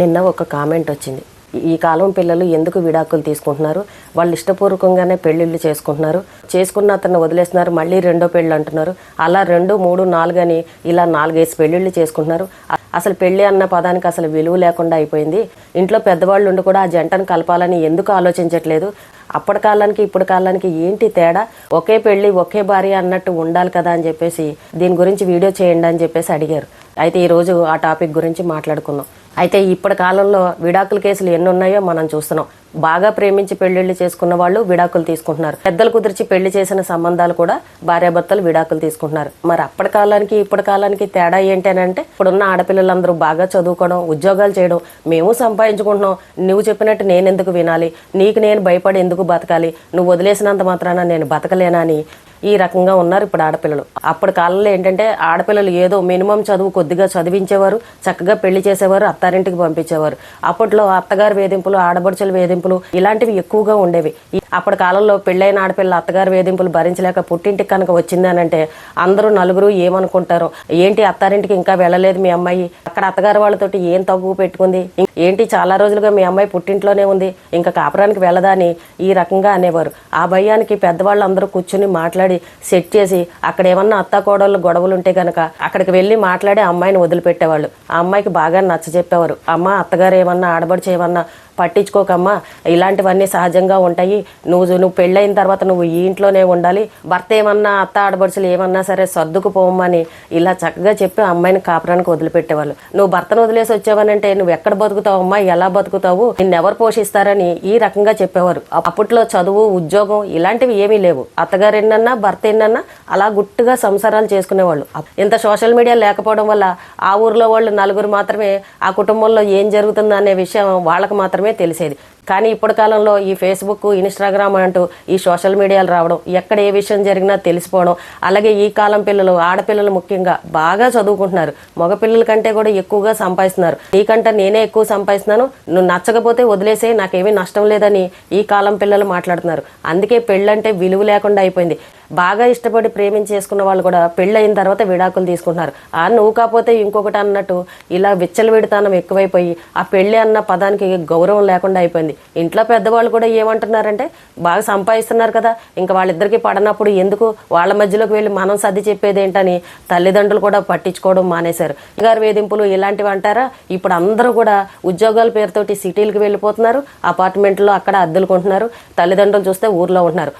నిన్న ఒక కామెంట్ వచ్చింది. ఈ కాలం పిల్లలు ఎందుకు విడాకులు తీసుకుంటున్నారు? వాళ్ళు ఇష్టపూర్వకంగానే పెళ్ళిళ్ళు చేసుకుంటున్నారు. చేసుకున్న అతను వదిలేస్తున్నారు మళ్ళీ రెండో పెళ్ళి అంటున్నారు. అలా రెండు మూడు నాలుగు అని ఇలా నాలుగైదు పెళ్ళిళ్ళు చేసుకుంటున్నారు. అసలు పెళ్ళి అన్న పదానికి అసలు విలువ లేకుండా అయిపోయింది. ఇంట్లో పెద్దవాళ్ళు ఉండి కూడా ఆ జంటను కలపాలని ఎందుకు ఆలోచించట్లేదు? అప్పటి కాలానికి ఇప్పుడు కాలానికి ఏంటి తేడా? ఒకే పెళ్ళి ఒకే భార్య అన్నట్టు ఉండాలి కదా అని చెప్పేసి దీని గురించి వీడియో చేయండి అని చెప్పేసి అడిగారు. అయితే ఈరోజు ఆ టాపిక్ గురించి మాట్లాడుకుందాం. అయితే ఇప్పటి కాలంలో విడాకుల కేసులు ఎన్ని ఉన్నాయో మనం చూస్తున్నాం. బాగా ప్రేమించి పెళ్ళిళ్ళు చేసుకున్న వాళ్ళు విడాకులు తీసుకుంటున్నారు. పెద్దలు కుదిర్చి పెళ్ళి చేసిన సంబంధాలు కూడా భార్యాభర్తలు విడాకులు తీసుకుంటున్నారు. మరి అప్పటి కాలానికి ఇప్పటి కాలానికి తేడా ఏంటి అని అంటే ఇప్పుడున్న ఆడపిల్లలందరూ బాగా చదువుకోవడం ఉద్యోగాలు చేయడం మేము సంపాదించుకుంటున్నాం. నువ్వు చెప్పినట్టు నేను ఎందుకు వినాలి? నీకు నేను భయపడి ఎందుకు బతకాలి? నువ్వు వదిలేసినంత మాత్రాన నేను బతకలేనా అని ఈ రకంగా ఉన్నారు ఇప్పుడు ఆడపిల్లలు. అప్పటి కాలంలో ఏంటంటే ఆడపిల్లలు ఏదో మినిమం చదువు కొద్దిగా చదివించేవారు చక్కగా పెళ్ళి చేసేవారు అత్తారింటికి పంపించేవారు. అప్పట్లో అత్తగారు వేధింపులు ఆడబడుచల వేధింపులు ఇలాంటివి ఎక్కువగా ఉండేవి. అప్పటి కాలంలో పెళ్ళైన ఆడపిల్ల అత్తగారు వేధింపులు భరించలేక పుట్టింటికి కనుక వచ్చిందనంటే అందరూ నలుగురు ఏమనుకుంటారు? ఏంటి అత్తారింటికి ఇంకా వెళ్ళలేదు మీ అమ్మాయి? అక్కడ అత్తగారి వాళ్ళతోటి ఏం తగ్గు పెట్టుకుంది? ఏంటి చాలా రోజులుగా మీ అమ్మాయి పుట్టింట్లోనే ఉంది ఇంకా కాపురానికి వెళ్ళదా అని ఈ రకంగా అనేవారు. ఆ భయానికి పెద్దవాళ్ళు అందరూ కూర్చుని మాట్లాడి సెట్ చేసి అక్కడ ఏమన్నా అత్త కోడళ్ళు గొడవలు ఉంటే కనుక అక్కడికి వెళ్ళి మాట్లాడి అమ్మాయిని వదిలిపెట్టేవాళ్ళు. ఆ అమ్మాయికి బాగా నచ్చ చెప్పేవారు అమ్మ అత్తగారు ఏమన్నా ఆడబడి చేయమన్నా పట్టించుకోకమ్మా. ఇలాంటివన్నీ సహజంగా ఉంటాయి. నువ్వు నువ్వు పెళ్ళైన తర్వాత నువ్వు ఈ ఇంట్లోనే ఉండాలి. భర్త ఏమన్నా అత్త ఆడబడుచులు ఏమన్నా సరే సర్దుకుపోమని ఇలా చక్కగా చెప్పి అమ్మాయిని కాపురానికి వదిలిపెట్టేవాళ్ళు. నువ్వు భర్తను వదిలేసి వచ్చావనంటే నువ్వు ఎక్కడ బతుకుతావు అమ్మా ఎలా బతుకుతావు? నిన్ను ఎవరు పోషిస్తారని ఈ రకంగా చెప్పేవారు. అప్పట్లో చదువు ఉద్యోగం ఇలాంటివి ఏమీ లేవు. అత్తగారు ఎన్నన్నా భర్త ఎన్నన్నా అలా గుట్టుగా సంసారాలు చేసుకునేవాళ్ళు. ఇంత సోషల్ మీడియా లేకపోవడం వల్ల ఆ ఊర్లో వాళ్ళు నలుగురు మాత్రమే ఆ కుటుంబంలో ఏం జరుగుతుందో అనే విషయం వాళ్ళకి మాత్రమే తెలిసేది. కానీ ఇప్పటి కాలంలో ఈ ఫేస్బుక్ ఇన్స్టాగ్రామ్ అంటూ ఈ సోషల్ మీడియాలు రావడం ఎక్కడ ఏ విషయం జరిగినా తెలిసిపోవడం అలాగే ఈ కాలం పిల్లలు ఆడపిల్లలు ముఖ్యంగా బాగా చదువుకుంటున్నారు. మగపిల్లల కంటే కూడా ఎక్కువగా సంపాదిస్తున్నారు. నీకంటే నేనే ఎక్కువ సంపాదిస్తున్నాను. నువ్వు నచ్చకపోతే వదిలేసే నాకేమీ నష్టం లేదని ఈ కాలం పిల్లలు మాట్లాడుతున్నారు. అందుకే పెళ్ళంటే విలువ లేకుండా అయిపోయింది. బాగా ఇష్టపడి ప్రేమించి చేసుకున్న వాళ్ళు కూడా పెళ్ళి అయిన తర్వాత విడాకులు తీసుకుంటున్నారు. ఆ నువ్వు కాకపోతే ఇంకొకటి అన్నట్టు ఇలా విచ్చలవిడితనం ఎక్కువైపోయి ఆ పెళ్ళి అన్న పదానికి గౌరవం లేకుండా అయిపోయింది. ఇంట్లో పెద్దవాళ్ళు కూడా ఏమంటున్నారంటే బాగా సంపాదిస్తున్నారు కదా ఇంకా వాళ్ళిద్దరికి పడనప్పుడు ఎందుకు వాళ్ళ మధ్యలోకి వెళ్ళి మనం సర్ది చెప్పేది ఏంటని తల్లిదండ్రులు కూడా పట్టించుకోవడం మానేశారు. గారు వేధింపులు ఇలాంటివి అంటారా? ఇప్పుడు అందరూ కూడా ఉద్యోగాల పేరుతోటి సిటీలకు వెళ్ళిపోతున్నారు అపార్ట్మెంట్లో అక్కడ అద్దెలు కొంటున్నారు తల్లిదండ్రులు చూస్తే ఊర్లో ఉంటున్నారు.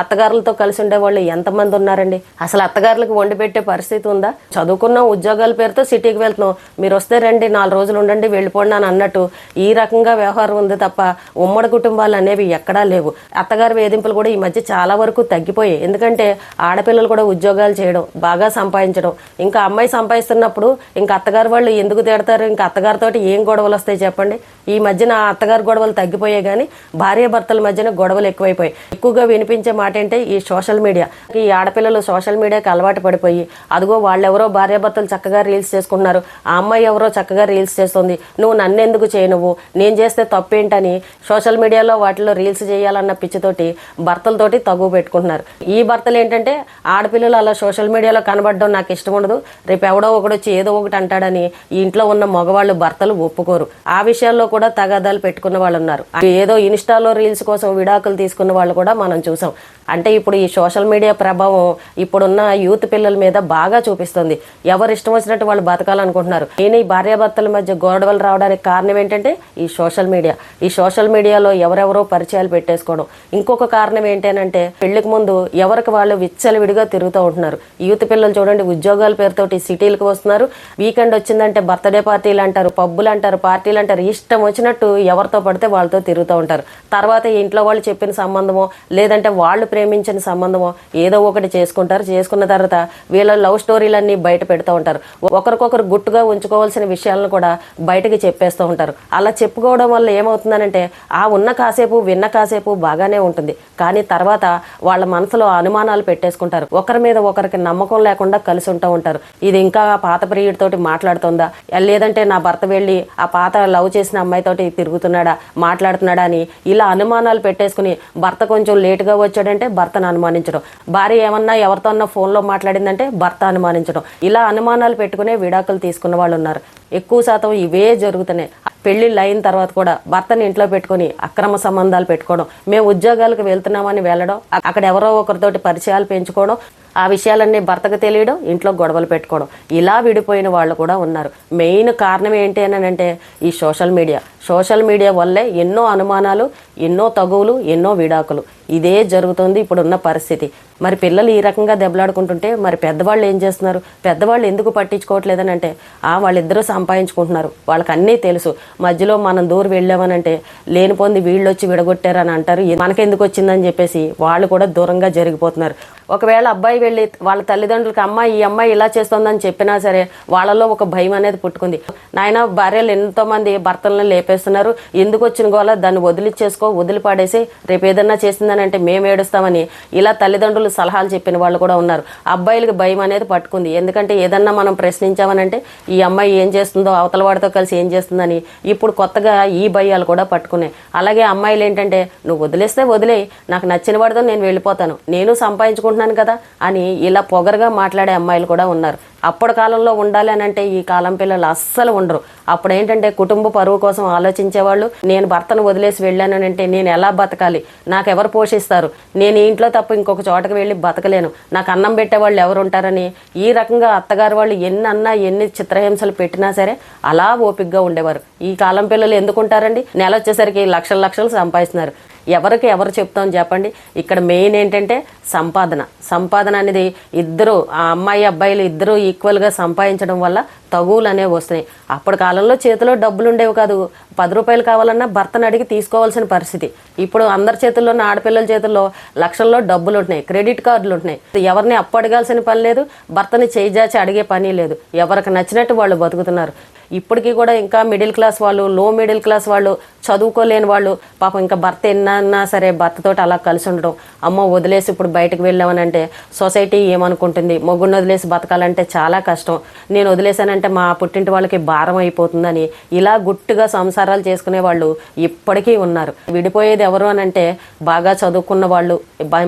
అత్తగారులతో కలిసి ఉండే వాళ్ళు ఎంతమంది ఉన్నారండి? అసలు అత్తగారులకు వండి పెట్టే పరిస్థితి ఉందా? చదువుకున్నాం ఉద్యోగాల పేరుతో సిటీకి వెళ్తున్నాం. మీరు వస్తే రండి నాలుగు రోజులు ఉండండి వెళ్ళిపోండి అని అన్నట్టు ఈ రకంగా వ్యవహారం ఉంది తప్ప ఉమ్మడి కుటుంబాలు అనేవి ఎక్కడా లేవు. అత్తగారి వేధింపులు కూడా ఈ మధ్య చాలా వరకు తగ్గిపోయాయి. ఎందుకంటే ఆడపిల్లలు కూడా ఉద్యోగాలు చేయడం బాగా సంపాదించడం ఇంకా అమ్మాయి సంపాదిస్తున్నప్పుడు ఇంకా అత్తగారు వాళ్ళు ఎందుకు తిడతారు ఇంకా అత్తగారితో ఏం గొడవలు వస్తాయి చెప్పండి? ఈ మధ్యన అత్తగారు గొడవలు తగ్గిపోయాయి కానీ భార్య భర్తల మధ్యన గొడవలు ఎక్కువైపోయాయి. ఎక్కువగా వినిపించే మాట ఏంటంటే ఈ సోషల్ మీడియా. ఈ ఆడపిల్లలు సోషల్ మీడియాకి అలవాటు పడిపోయి అదిగో వాళ్ళెవరో భార్యాభర్తలు చక్కగా రీల్స్ చేసుకుంటున్నారు ఆ అమ్మాయి ఎవరో చక్కగా రీల్స్ చేస్తుంది నువ్వు నన్ను ఎందుకు చేయనువ్వు నేను చేస్తే తప్పేంటని సోషల్ మీడియాలో వాటిలో రీల్స్ చేయాలన్న పిచ్చితోటి భర్తలతోటి తగువ పెట్టుకుంటున్నారు. ఈ భర్తలు ఏంటంటే ఆడపిల్లలు అలా సోషల్ మీడియాలో కనబడడం నాకు ఇష్టం ఉండదు. రేపు ఎవడో ఒకడు వచ్చి ఏదో ఒకటి అంటాడని ఈ ఇంట్లో ఉన్న మగవాళ్ళు భర్తలు ఒప్పుకోరు. ఆ విషయాల్లో కూడా తగాదాలు పెట్టుకున్న వాళ్ళు ఉన్నారు. ఏదో ఇన్స్టాలో రీల్స్ కోసం విడాకులు తీసుకున్న వాళ్ళు కూడా మనం చూసాం. అంటే ఇప్పుడు ఈ సోషల్ మీడియా ప్రభావం ఇప్పుడున్న యూత్ పిల్లల మీద బాగా చూపిస్తుంది. ఎవరు ఇష్టం వచ్చినట్టు వాళ్ళు బతకాలనుకుంటున్నారు. నేను ఈ భార్యాభర్తల మధ్య గొడవలు రావడానికి కారణం ఏంటంటే ఈ సోషల్ మీడియా. ఈ సోషల్ మీడియాలో ఎవరెవరో పరిచయాలు పెట్టేసుకోవడం. ఇంకొక కారణం ఏంటంటే పెళ్ళికి ముందు ఎవరికి వాళ్ళు విచ్చలవిడిగా తిరుగుతూ ఉంటున్నారు. యూత్ పిల్లలు చూడండి ఉద్యోగాల పేరుతోటి సిటీలకు వస్తున్నారు. వీకెండ్ వచ్చిందంటే బర్త్డే పార్టీలు అంటారు పబ్బులు అంటారు పార్టీలు అంటారు. ఇష్టం వచ్చినట్టు ఎవరితో పడితే వాళ్ళతో తిరుగుతూ ఉంటారు. తర్వాత ఇంట్లో వాళ్ళు చెప్పిన సంబంధమో లేదంటే వాళ్ళు ప్రేమించిన సంబంధమో ఏదో ఒకటి చేసుకుంటారు. చేసుకున్న తర్వాత వీళ్ళ లవ్ స్టోరీలన్నీ బయట పెడుతూ ఉంటారు. ఒకరికొకరు గుట్టుగా ఉంచుకోవాల్సిన విషయాలను కూడా బయటకి చెప్పేస్తూ ఉంటారు. అలా చెప్పుకోవడం వల్ల ఏమవుతుందనంటే ఆ ఉన్న కాసేపు విన్న కాసేపు బాగానే ఉంటుంది. కానీ తర్వాత వాళ్ళ మనసులో అనుమానాలు పెట్టేసుకుంటారు. ఒకరి మీద ఒకరికి నమ్మకం లేకుండా కలిసి ఉంటూ ఉంటారు. ఇది ఇంకా ఆ పాత ప్రియుడితోటి మాట్లాడుతుందా? లేదంటే నా భర్త వెళ్ళి ఆ పాత లవ్ చేసిన అమ్మాయితోటి తిరుగుతున్నాడా మాట్లాడుతున్నాడా అని ఇలా అనుమానాలు పెట్టేసుకుని భర్త కొంచెం లేటుగా వచ్చాడంటే భర్తను అనుమానించడం. భార్య ఏమన్నా ఎవరితో అన్నా ఫోన్లో మాట్లాడిందంటే భర్త అనుమానించడం. ఇలా అనుమానాలు పెట్టుకునే విడాకులు తీసుకున్న వాళ్ళు ఉన్నారు ఎక్కువ శాతం ఇవే జరుగుతున్నాయి. పెళ్ళిళ్ళు అయిన తర్వాత కూడా భర్తని ఇంట్లో పెట్టుకొని అక్రమ సంబంధాలు పెట్టుకోవడం. మేము ఉద్యోగాలకు వెళ్తున్నామని వెళ్ళడం అక్కడ ఎవరో ఒకరితోటి పరిచయాలు పెంచుకోవడం ఆ విషయాలన్నీ భర్తకు తెలియడం ఇంట్లో గొడవలు పెట్టుకోవడం. ఇలా విడిపోయిన వాళ్ళు కూడా ఉన్నారు. మెయిన్ కారణం ఏంటి అని అంటే ఈ సోషల్ మీడియా. సోషల్ మీడియా వల్లే ఎన్నో అనుమానాలు ఎన్నో తగువులు ఎన్నో విడాకులు. ఇదే జరుగుతుంది ఇప్పుడున్న పరిస్థితి. మరి పిల్లలు ఈ రకంగా దెబ్బలాడుకుంటుంటే మరి పెద్దవాళ్ళు ఏం చేస్తున్నారు? పెద్దవాళ్ళు ఎందుకు పట్టించుకోవట్లేదని అంటే ఆ వాళ్ళిద్దరూ సంపాదించుకుంటున్నారు. వాళ్ళకి అన్నీ తెలుసు. మధ్యలో మనం దూరం వెళ్ళామనంటే లేని పొంది వీళ్ళు వచ్చి విడగొట్టారని అంటారు. మనకెందుకు వచ్చిందని చెప్పేసి వాళ్ళు కూడా దూరంగా జరిగిపోతున్నారు. ఒకవేళ అబ్బాయి వెళ్ళి వాళ్ళ తల్లిదండ్రులకి అమ్మాయి ఈ అమ్మాయి ఇలా చేస్తోందని చెప్పినా సరే వాళ్ళలో ఒక భయం అనేది పుట్టుకుంది. నాయన భార్యలు ఎంతో మంది భర్తలను లేపేస్తున్నారు. ఎందుకు వచ్చిన గోల? దాన్ని వదిలిచ్చేసుకో వదిలి పాడేసి రేపు ఏదన్నా చేసిందని అంటే మేము ఏడుస్తామని. ఇలా తల్లిదండ్రులు సలహాలు చెప్పిన వాళ్ళు కూడా ఉన్నారు. అబ్బాయిలకి భయం అనేది పట్టుకుంది. ఎందుకంటే ఏదన్నా మనం ప్రశ్నించామనంటే ఈ అమ్మాయి ఏం చేస్తుందో అవతల వాడితో కలిసి ఏం చేస్తుందని. ఇప్పుడు కొత్తగా ఈ భయాలు కూడా పట్టుకున్నాయి. అలాగే అమ్మాయిలు ఏంటంటే నువ్వు వదిలేస్తే వదిలే నాకు నచ్చిన వాడితో నేను వెళ్ళిపోతాను. నేను సంపాదించుకుంటున్నాను కదా అని ఇలా పొగరుగా మాట్లాడే అమ్మాయిలు కూడా ఉన్నారు. అప్పటి కాలంలో ఉండాలి అని అంటే ఈ కాలం పిల్లలు అస్సలు ఉండరు. అప్పుడు ఏంటంటే కుటుంబ పరువు కోసం ఆలోచించేవాళ్ళు నేను భర్తను వదిలేసి వెళ్ళాను అంటే నేను ఎలా బతకాలి? నాకు ఎవరు పోషిస్తారు? నేను ఇంట్లో తప్ప ఇంకొక చోటకి వెళ్ళి బతకలేను. నాకు అన్నం పెట్టేవాళ్ళు ఎవరు ఉంటారని ఈ రకంగా అత్తగారు వాళ్ళు ఎన్ని అన్నా ఎన్ని చిత్రహింసలు పెట్టినా సరే అలా ఓపిక్గా ఉండేవారు. ఈ కాలం పిల్లలు ఎందుకు ఉంటారండి నెల వచ్చేసరికి లక్షల లక్షలు సంపాదిస్తున్నారు. ఎవరికి ఎవరు చెప్తాం చెప్పండి. ఇక్కడ మెయిన్ ఏంటంటే సంపాదన. సంపాదన అనేది ఇద్దరు ఆ అమ్మాయి అబ్బాయిలు ఇద్దరు ఈక్వల్గా సంపాదించడం వల్ల తగువులు అనేవి వస్తున్నాయి. అప్పటి కాలంలో చేతిలో డబ్బులు ఉండేవి కాదు. పది రూపాయలు కావాలన్నా భర్తను అడిగి తీసుకోవాల్సిన పరిస్థితి. ఇప్పుడు అందరి చేతుల్లోనే ఆడపిల్లల చేతుల్లో లక్షల్లో డబ్బులు ఉంటున్నాయి క్రెడిట్ కార్డులు ఉంటున్నాయి ఎవరిని అప్పు అడగాల్సిన పని లేదు. భర్తని చేయిజాచి అడిగే పని లేదు. ఎవరికి నచ్చినట్టు వాళ్ళు బతుకుతున్నారు. ఇప్పటికీ కూడా ఇంకా మిడిల్ క్లాస్ వాళ్ళు లో మిడిల్ క్లాస్ వాళ్ళు చదువుకోలేని వాళ్ళు పాపం ఇంకా భర్త ఎన్నన్నా సరే భర్తతోటి అలా కలిసి ఉండడం. అమ్మ వదిలేసి ఇప్పుడు బయటకు వెళ్ళామనంటే సొసైటీ ఏమనుకుంటుంది? మొగ్గుని వదిలేసి బతకాలంటే చాలా కష్టం. నేను వదిలేశానంటే మా పుట్టింటి వాళ్ళకి భారం అయిపోతుందని ఇలా గుట్టుగా సంసారాలు చేసుకునే వాళ్ళు ఇప్పటికీ ఉన్నారు. విడిపోయేది ఎవరు అని అంటే బాగా చదువుకున్న వాళ్ళు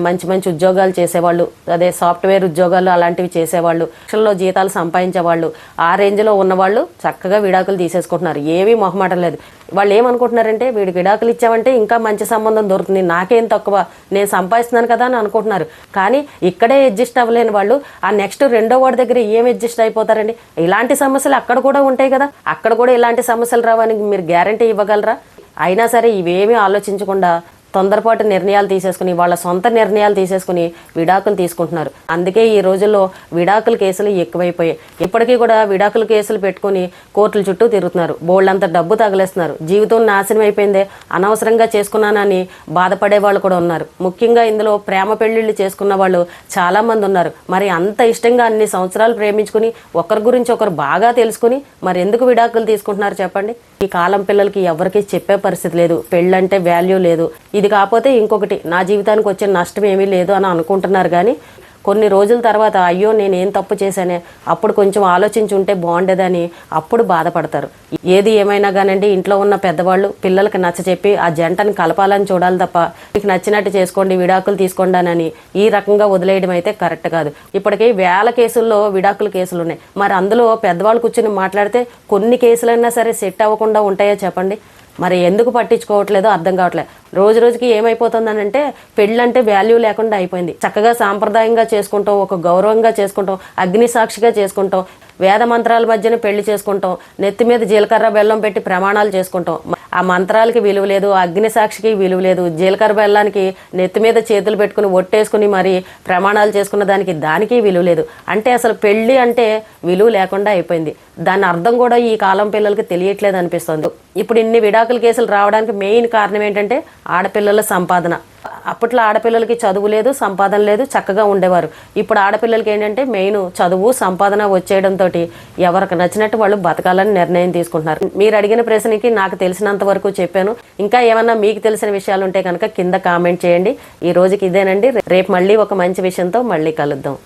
మంచి మంచి ఉద్యోగాలు చేసేవాళ్ళు అదే సాఫ్ట్వేర్ ఉద్యోగాలు అలాంటివి చేసేవాళ్ళు లక్షల్లో జీతాలు సంపాదించే వాళ్ళు ఆ రేంజ్లో ఉన్నవాళ్ళు చక్కగా విడాకులు తీసేసుకుంటున్నారు. ఏమీ మొహమాటం లేదు. వాళ్ళు ఏమనుకుంటున్నారంటే వీడికి విడాకులు ఇచ్చామంటే ఇంకా మంచి సంబంధం దొరుకుతుంది. నాకేం తక్కువ. నేను సంపాదిస్తున్నాను కదా అని అనుకుంటున్నారు. కానీ ఇక్కడే అడ్జస్ట్ అవ్వలేని వాళ్ళు ఆ నెక్స్ట్ రెండో వాడి దగ్గర ఏం అడ్జస్ట్ అయిపోతారండి? ఇలాంటి సమస్యలు అక్కడ కూడా ఉంటాయి కదా. అక్కడ కూడా ఇలాంటి సమస్యలు రావని మీరు గ్యారంటీ ఇవ్వగలరా? అయినా సరే ఇవేమీ ఆలోచించకుండా తొందరపాటు నిర్ణయాలు తీసేసుకుని వాళ్ళ సొంత నిర్ణయాలు తీసేసుకుని విడాకులు తీసుకుంటున్నారు. అందుకే ఈ రోజుల్లో విడాకుల కేసులు ఎక్కువైపోయాయి. ఇప్పటికీ కూడా విడాకుల కేసులు పెట్టుకుని కోర్టుల చుట్టూ తిరుగుతున్నారు. బోళ్ళంత డబ్బు తగిలేస్తున్నారు. జీవితం నాశనం అయిపోయిందే. అనవసరంగా చేసుకున్నానని బాధపడే వాళ్ళు కూడా ఉన్నారు. ముఖ్యంగా ఇందులో ప్రేమ పెళ్ళిళ్ళు చేసుకున్న వాళ్ళు చాలామంది ఉన్నారు. మరి అంత ఇష్టంగా అన్ని సంవత్సరాలు ప్రేమించుకుని ఒకరి గురించి ఒకరు బాగా తెలుసుకుని మరి ఎందుకు విడాకులు తీసుకుంటున్నారు చెప్పండి? ఈ కాలం పిల్లలకి ఎవరికి చెప్పే పరిస్థితి లేదు. పెళ్ళంటే వాల్యూ లేదు. ఇది ఇది కాకపోతే ఇంకొకటి నా జీవితానికి వచ్చే నష్టం ఏమీ లేదు అని అనుకుంటున్నారు కానీ కొన్ని రోజుల తర్వాత అయ్యో నేను ఏం తప్పు చేశానే అప్పుడు కొంచెం ఆలోచించి ఉంటే బాగుండేదని అప్పుడు బాధపడతారు. ఏది ఏమైనా కానండి ఇంట్లో ఉన్న పెద్దవాళ్ళు పిల్లలకి నచ్చ చెప్పి ఆ జంటను కలపాలని చూడాలి తప్ప మీకు నచ్చినట్టు చేసుకోండి విడాకులు తీసుకోండానని ఈ రకంగా వదిలేయడం అయితే కరెక్ట్ కాదు. ఇప్పటికీ వేల కేసుల్లో విడాకుల కేసులు ఉన్నాయి. మరి అందులో పెద్దవాళ్ళు కూర్చొని మాట్లాడితే కొన్ని కేసులైనా సరే సెట్ అవ్వకుండా ఉంటాయో చెప్పండి? మరి ఎందుకు పట్టించుకోవట్లేదో అర్థం కావట్లేదు. రోజు రోజుకి ఏమైపోతుందనంటే పెళ్ళంటే వాల్యూ లేకుండా అయిపోయింది. చక్కగా సాంప్రదాయంగా చేసుకుంటాం ఒక గౌరవంగా చేసుకుంటాం అగ్ని సాక్షిగా చేసుకుంటాం. వేద మంత్రాల మధ్యన పెళ్ళి చేసుకుంటాం. నెత్తి మీద జీలకర్ర బెల్లం పెట్టి ప్రమాణాలు చేసుకుంటాం. ఆ మంత్రాలకి విలువ లేదు అగ్ని సాక్షికి విలువ లేదు. జీలకర్ర బెల్లానికి నెత్తి మీద చేతులు పెట్టుకుని ఒట్టేసుకుని మరి ప్రమాణాలు చేసుకున్న దానికి దానికి విలువ లేదు. అంటే అసలు పెళ్ళి అంటే విలువ లేకుండా అయిపోయింది. దాని అర్థం కూడా ఈ కాలం పిల్లలకి తెలియట్లేదు అనిపిస్తుంది. ఇప్పుడు ఇన్ని విడాకుల కేసులు రావడానికి మెయిన్ కారణం ఏంటంటే ఆడపిల్లల సంపాదన. అప్పట్లో ఆడపిల్లలకి చదువు లేదు సంపాదన లేదు చక్కగా ఉండేవారు. ఇప్పుడు ఆడపిల్లలకి ఏంటంటే మెయిన్ చదువు సంపాదన వచ్చేయడంతో ఎవరికి నచ్చినట్టు వాళ్ళు బతకాలని నిర్ణయం తీసుకుంటున్నారు. మీరు అడిగిన ప్రశ్నకి నాకు తెలిసినంత వరకు చెప్పాను. ఇంకా ఏమన్నా మీకు తెలిసిన విషయాలు ఉంటే కనుక కింద కామెంట్ చేయండి. ఈ రోజుకి ఇదేనండి. రేపు మళ్ళీ ఒక మంచి విషయంతో మళ్ళీ కలుద్దాం.